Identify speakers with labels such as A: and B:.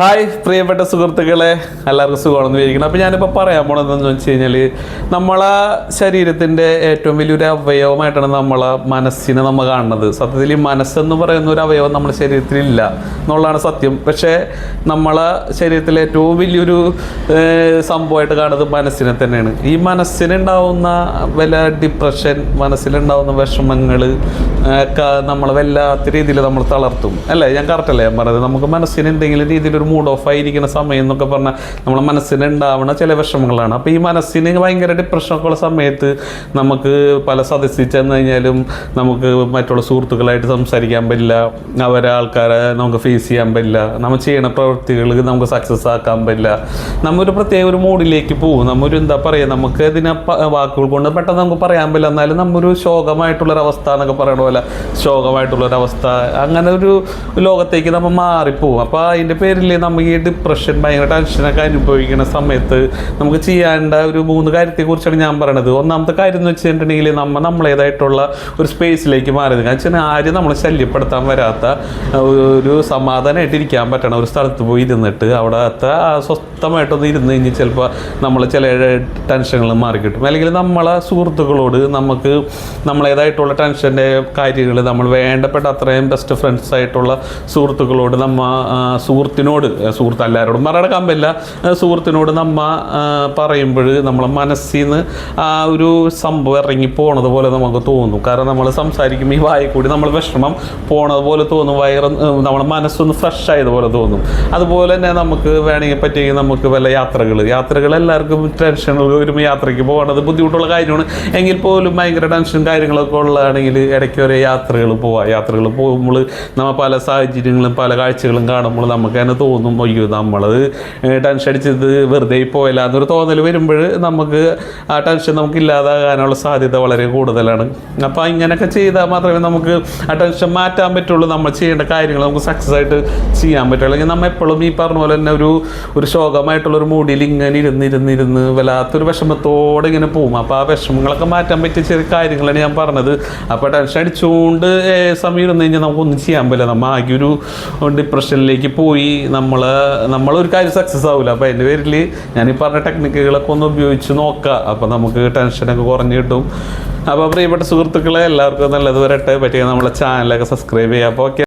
A: Hi പ്രിയപ്പെട്ട സുഹൃത്തുക്കളെ. എല്ലാവർക്കും സുഖമാണെന്ന് വിചാരിക്കണം അപ്പോൾ ഞാനിപ്പോൾ പറയാൻ പോണതെന്ന് വെച്ച് കഴിഞ്ഞാൽ നമ്മളെ ശരീരത്തിന്റെ ഏറ്റവും വലിയൊരു അവയവമായിട്ടാണ് നമ്മളെ മനസ്സിനെ നമ്മൾ കാണുന്നത്. സത്യത്തിൽ ഈ മനസ്സെന്ന് പറയുന്ന ഒരു അവയവം നമ്മുടെ ശരീരത്തിലില്ല എന്നുള്ളതാണ് സത്യം. പക്ഷേ നമ്മളെ ശരീരത്തിലെ ഏറ്റവും വലിയൊരു സംഭവമായിട്ട് കാണുന്നത് മനസ്സിനെ തന്നെയാണ്. ഈ മനസ്സിനുണ്ടാവുന്ന വല്ല ഡിപ്രഷൻ മനസ്സിലുണ്ടാവുന്ന വിഷമങ്ങൾ ഒക്കെ നമ്മളെ വല്ലാത്ത രീതിയിൽ നമ്മൾ തളർത്തും. അല്ലേ? ഞാൻ കറക്റ്റല്ലേ ഞാൻ പറഞ്ഞത്? നമുക്ക് മനസ്സിന് എന്തെങ്കിലും രീതിയിൽ ഒരു മൂഡ് ഓഫ് ആയിരിക്കുന്ന സമയം എന്നൊക്കെ പറഞ്ഞാൽ നമ്മുടെ മനസ്സിന് ഉണ്ടാവുന്ന ചില വിഷമങ്ങളാണ്. അപ്പോൾ ഈ മനസ്സിന് ഭയങ്കര ഡിപ്രഷനൊക്കെ ഉള്ള സമയത്ത് നമുക്ക് പല സദസ്സിൽ ചെന്ന് കഴിഞ്ഞാലും നമുക്ക് മറ്റുള്ള സുഹൃത്തുക്കളായിട്ട് സംസാരിക്കാൻ പറ്റില്ല. അവരെ ആൾക്കാരെ നമുക്ക് ഫേസ് ചെയ്യാൻ പറ്റില്ല. നമ്മൾ ചെയ്യുന്ന പ്രവൃത്തികൾ നമുക്ക് സക്സസ് ആക്കാൻ പറ്റില്ല. നമ്മൊരു പ്രത്യേക ഒരു മൂഡിലേക്ക് പോകും. നമ്മൊരു എന്താ പറയുക നമുക്ക് ഇതിനെ വാക്കുകൾ കൊണ്ട് പെട്ടെന്ന് നമുക്ക് പറയാൻ പറ്റില്ല. എന്നാലും നമ്മൊരു ശോകമായിട്ടുള്ളൊരവസ്ഥ എന്നൊക്കെ പറയണ പോലെ ശോകമായിട്ടുള്ളൊരവസ്ഥ അങ്ങനെ ഒരു ലോകത്തേക്ക് നമ്മൾ മാറിപ്പോവും അപ്പോൾ അതിന്റെ പേരിൽ നമുക്ക് ഈ ഡിപ്രഷൻ ഭയങ്കര ടെൻഷനൊക്കെ അനുഭവിക്കുന്ന സമയത്ത് നമുക്ക് ചെയ്യേണ്ട ഒരു മൂന്ന് കാര്യത്തെക്കുറിച്ചാണ് ഞാൻ പറയണത്. ഒന്നാമത്തെ കാര്യം എന്ന് വെച്ചിട്ടുണ്ടെങ്കിൽ നമ്മൾ നമ്മളേതായിട്ടുള്ള ഒരു സ്പേസിലേക്ക് മാറിയത് കാരണം വെച്ചാൽ ആരും നമ്മളെ ശല്യപ്പെടുത്താൻ വരാത്ത ഒരു സമാധാനമായിട്ട് ഇരിക്കാൻ പറ്റണം ഒരു സ്ഥലത്ത് പോയി ഇരുന്നിട്ട് അവിടത്തെ സ്വസ്ഥമായിട്ടൊന്ന് ഇരുന്ന് കഴിഞ്ഞ് ചിലപ്പോൾ നമ്മൾ ചില ടെൻഷനുകൾ മാറിക്കിട്ടും. അല്ലെങ്കിൽ നമ്മളെ സുഹൃത്തുക്കളോട് നമുക്ക് നമ്മളേതായിട്ടുള്ള ടെൻഷന്റെ കാര്യങ്ങൾ നമ്മൾ വേണ്ടപ്പെട്ട അത്രയും ബെസ്റ്റ് ഫ്രണ്ട്സ് ആയിട്ടുള്ള സുഹൃത്തുക്കളോട് നമ്മ ആ, സുഹൃത്തിനോട് സുഹൃത്ത് എല്ലാവരോടും മറടക്കാൻ പറ്റില്ല സുഹൃത്തിനോട് നമ്മ പറയുമ്പോൾ നമ്മളെ മനസ്സിൽ നിന്ന് ആ ഒരു സംഭവം ഇറങ്ങി പോണത് പോലെ നമുക്ക് തോന്നും. കാരണം നമ്മൾ സംസാരിക്കുമ്പോൾ ഈ വായി കൂടി നമ്മൾ വിഷമം പോണത് പോലെ തോന്നും വയറ് നമ്മളെ മനസ്സൊന്ന് ഫ്രഷ് ആയതുപോലെ തോന്നും. അതുപോലെ തന്നെ നമുക്ക് വേണമെങ്കിൽ പറ്റിയെങ്കിൽ നമുക്ക് വല്ല യാത്രകൾ യാത്രകൾ എല്ലാവർക്കും ടെൻഷനുകൾ ഒരു യാത്രയ്ക്ക് പോകണത് ബുദ്ധിമുട്ടുള്ള കാര്യമാണ്. എങ്കിൽ പോലും ഭയങ്കര ടെൻഷനും കാര്യങ്ങളൊക്കെ ഉള്ളതാണെങ്കിൽ ഇടയ്ക്ക് ഒരേ യാത്രകൾ പോവാം. യാത്രകൾ പോകുമ്പോൾ നമ്മൾ പല സാഹചര്യങ്ങളും പല കാഴ്ചകളും കാണുമ്പോൾ നമുക്ക് തന്നെ. തോന്നും. അയ്യോ നമ്മളത് ടെൻഷൻ അടിച്ചത് വെറുതെ പോയല്ല എന്നൊരു തോന്നൽ വരുമ്പോൾ നമുക്ക് ആ ടെൻഷൻ നമുക്ക് ഇല്ലാതാകാനുള്ള സാധ്യത വളരെ കൂടുതലാണ്. അപ്പോൾ ഇങ്ങനെയൊക്കെ ചെയ്താൽ മാത്രമേ നമുക്ക് ആ ടെൻഷൻ മാറ്റാൻ പറ്റുള്ളൂ. നമ്മൾ ചെയ്യേണ്ട കാര്യങ്ങൾ നമുക്ക് സക്സസ് ആയിട്ട് ചെയ്യാൻ പറ്റുള്ളൂ. അല്ലെങ്കിൽ നമ്മൾ എപ്പോഴും ഈ പറഞ്ഞ പോലെ തന്നെ ഒരു ഒരു ശോകമായിട്ടുള്ള ഒരു മൂഡിൽ ഇങ്ങനെ ഇരുന്നിരുന്നിരുന്ന് ഇരുന്ന് ഇരുന്ന് വല്ലാത്തൊരു വിഷമത്തോടെ ഇങ്ങനെ പോകും. അപ്പോൾ ആ വിഷമങ്ങളൊക്കെ മാറ്റാൻ പറ്റിയ ചെറിയ കാര്യങ്ങളാണ് ഞാൻ പറഞ്ഞത്. അപ്പോൾ ടെൻഷൻ അടിച്ചുകൊണ്ട് സമയം ഇരുന്ന് കഴിഞ്ഞാൽ നമുക്കൊന്നും ചെയ്യാൻ പറ്റില്ല. നമ്മൾ ആകെ ഒരു ഡിപ്രഷനിലേക്ക് പോയി. നമ്മൾ നമ്മളൊരു കാര്യം സക്സസ് ആവില്ല അപ്പോൾ അതിന്റെ പേരിൽ ഞാൻ ഈ പറഞ്ഞ ടെക്നിക്കുകളൊക്കെ ഒന്ന് ഉപയോഗിച്ച് നോക്കുക അപ്പോൾ നമുക്ക് ടെൻഷനൊക്കെ കുറഞ്ഞ് കിട്ടും. അപ്പോൾ പ്രിയപ്പെട്ട സുഹൃത്തുക്കളെ എല്ലാവർക്കും നല്ലത് വരട്ടെ. പറ്റിയ നമ്മളെ ചാനലൊക്കെ സബ്സ്ക്രൈബ് ചെയ്യുക അപ്പോൾ ഓക്കെ